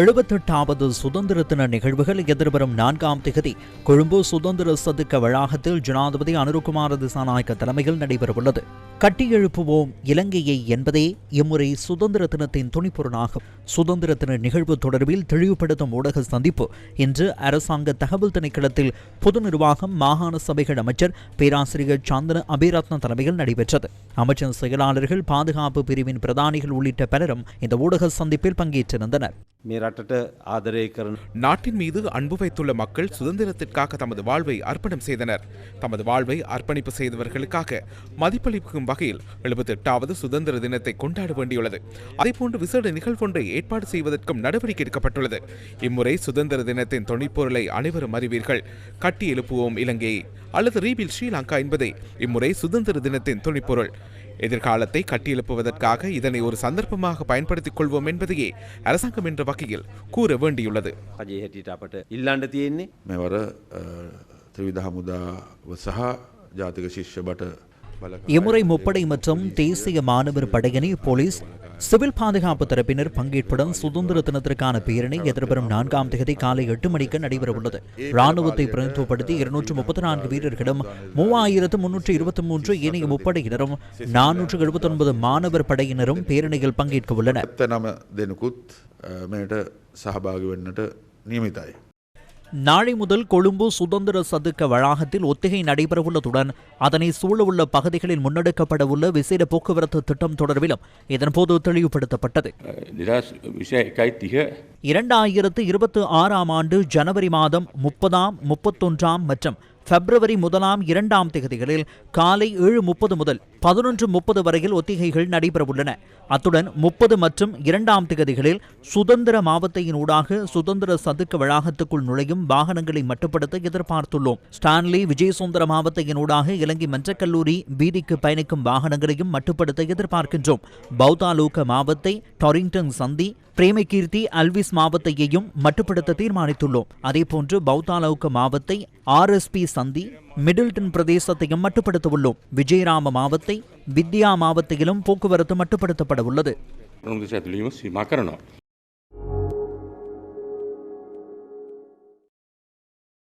எழுபத்தெட்டாவது சுதந்திர தின நிகழ்வுகள் எதிர்வரும் நான்காம் திகதி. கொழும்பு சுதந்திர சதுக்க வளாகத்தில் ஜனாதிபதி அனுருகுமார திசாநாயக்க தலைமையில் நடைபெறவுள்ளது. கட்டியெழுப்புவோம் இலங்கையை என்பதே இம்முறை சுதந்திர தினத்தின் துணிப்பொருளாகும் சுதந்திர தின நிகழ்வு தொடர்பில் தெளிவுபடுத்தும் ஊடக சந்திப்பு. இன்று அரசாங்க தகவல் திணைக்களத்தில் பொது நிர்வாகம் மாகாண சபைகள் அமைச்சர் பேராசிரியர் சந்தன அபிரத்ன தலைமையில் நடைபெற்றது. அமைச்சர் செயலாளர்கள் பாதுகாப்பு பிரிவின் பிரதானிகள் உள்ளிட்ட பலரும் இந்த ஊடக சந்திப்பில் பங்கேற்றிருந்தனர். මේ රටට ආදරය කරන நாட்டின் மீது அன்பு வைத்துள்ள மக்கள் சுதந்திரத்திற்காக தமது வாழ்வை அர்ப்பணம் செய்தனர் தமது வாழ்வை அர்ப்பணிப்பு செய்தவர்களுக்காக மதிப்பளிக்கும் வகையில் எழுபத்தி எட்டாவது சுதந்திர தினத்தை கொண்டாட வேண்டியுள்ளது அதேபோன்று விசேட நிகழ்வொன்றை ஏற்பாடு செய்வதற்கும் நடவடிக்கை எடுக்கப்பட்டுள்ளது இம்முறை சுதந்திர தினத்தின் தொனிப்பொருளை அனைவரும் அறிவீர்கள் கட்டி எழுப்புவோம் இலங்கையை அல்லது ரீபில் ஸ்ரீலங்கா என்பதே இம்முறை சுதந்திர தினத்தின் துணிப்பொருள் எதிர்காலத்தை கட்டியெழுப்புவதற்காக இதனை ஒரு சந்தர்ப்பமாக பயன்படுத்திக் கொள்வோம் என்பதையே அரசாங்கம் என்ற வகையில் கூற வேண்டியுள்ளது රජය හැටියට අපට ඉල්ලන්ඩ තියෙන්නේ මෙවර අ, ත්‍රවිධ හමුදාව සහ ජාතික ශිෂ්‍ය බට බල இம்முறை முப்படை மற்றும் தேசிய மாணவர் படையணி போலீஸ் சிவில் பாதுகாப்பு தரப்பினர் பங்கேற்புடன் சுதந்திர தினத்திற்கான பேரணி எதிர்வரும் நான்காம் தேதி காலை எட்டு மணிக்கு நடைபெறவுள்ளது. ராணுவத்தை பிரதிநிதித்துவப்படுத்தி இருநூற்று முப்பத்தி நான்கு வீரர்களும் மூவாயிரத்து முன்னூற்று இருபத்தி மூன்று ஏனைய முப்படையினரும் நானூற்று எழுபத்தி ஒன்பது மாணவர் படையினரும் பேரணியில் பங்கேற்க உள்ளனர். நாளை முதல் கொழும்பு சுதந்திர சதுக்க வளாகத்தில் ஒத்திகை நடைபெறவுள்ளதுடன் அதனை சூழவுள்ள பகுதிகளில் முன்னெடுக்கப்படவுள்ள விசேட போக்குவரத்து திட்டம் தொடர்பிலும் இதன்போது தெளிவுபடுத்தப்பட்டது. இரண்டாயிரத்து இருபத்தி ஆறாம் ஆண்டு ஜனவரி மாதம் முப்பதாம் முப்பத்தொன்றாம் மற்றும் பிப்ரவரி முதலாம் இரண்டாம் தேதிகளில் காலை ஏழு முப்பது முதல் பதினொன்று முப்பது வரையில் ஒத்திகைகள் நடைபெறவுள்ளன. அத்துடன் முப்பது மற்றும் இரண்டாம் தேதிகளில் சுதந்திர மாவத்தையின் ஊடாக சுதந்திர சதுக்க வளாகத்துக்குள் நுழையும் வாகனங்களை மட்டுப்படுத்த எதிர்பார்த்துள்ளோம். ஸ்டான்லி விஜயசுந்தர மாவத்தையின் ஊடாக இலங்கை மன்றக்கல்லூரி வீதிக்கு பயணிக்கும் வாகனங்களையும் மட்டுப்படுத்த எதிர்பார்க்கின்றோம். பௌதாலூக்க மாவத்தை டொரிங்டன் சந்தி பிரேமகீர்த்தி அல்விஸ் மாவத்தையையும் மட்டுப்படுத்த தீர்மானித்துள்ளோம். அதேபோன்று பௌத்தாலவுக்க மாவத்தை ஆர்எஸ்பி சந்தி மிடில்டன் பிரதேசத்தையும் மட்டுப்படுத்த உள்ளோம் விஜயராம மாவத்தை வித்யா மாவத்தையிலும் போக்குவரத்து மட்டுப்படுத்தப்பட உள்ளது